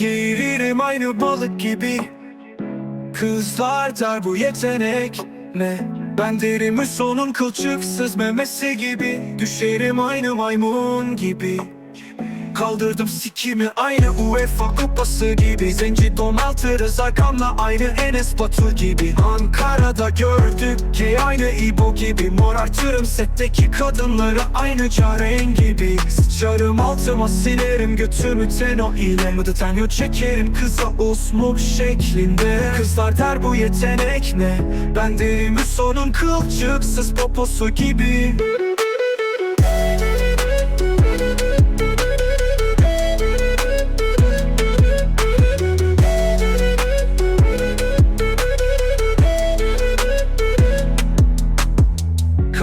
Geğiririm aynı balık gibi. Kızlar der bu yetenek ne? Ben derim sonun kılçıksız memesi gibi. Düşerim aynı maymun gibi Kaldırdım sikimi. Aynı UEFA kupası gibi. Zenci donaltırız arkamla aynı Enes Batur gibi. Ankara'da gördük ki aynı İbo gibi. Morartırım setteki kadınları aynı Caren gibi. Sıçarım altıma silerim götümü teno ile. Mıdı tenyo çekerim kıza usmuk şeklinde. Kızlar der bu yetenek ne? Ben derim sonun kılçıksız poposu gibi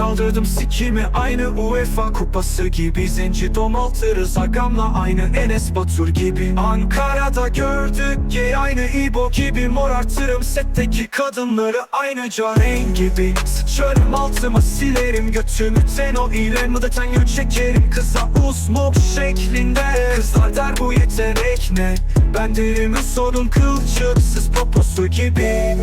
Kaldırdım sikimi aynı UEFA kupası gibi. Zenci domaltırız agamla aynı Enes Batur gibi. Ankara'da gördük ki aynı İbo gibi. Morartırım setteki kadınları aynı Caren gibi. Sıçarım altıma silerim götümü Teno ile mıdaten çekerim kıza usmuk şeklinde. Kızlar der bu yetenek ne? Ben derim sonun kılçıksız poposu gibi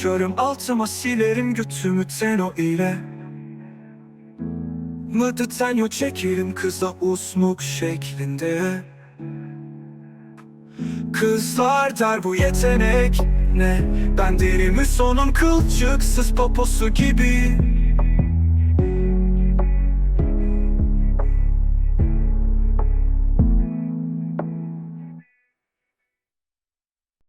Uçarım altıma silerim götümü teno ile. Mıdı tenyo çekerim kıza usmuk şeklinde. Kızlar der bu yetenek ne? Ben derim sonun kılçıksız poposu gibi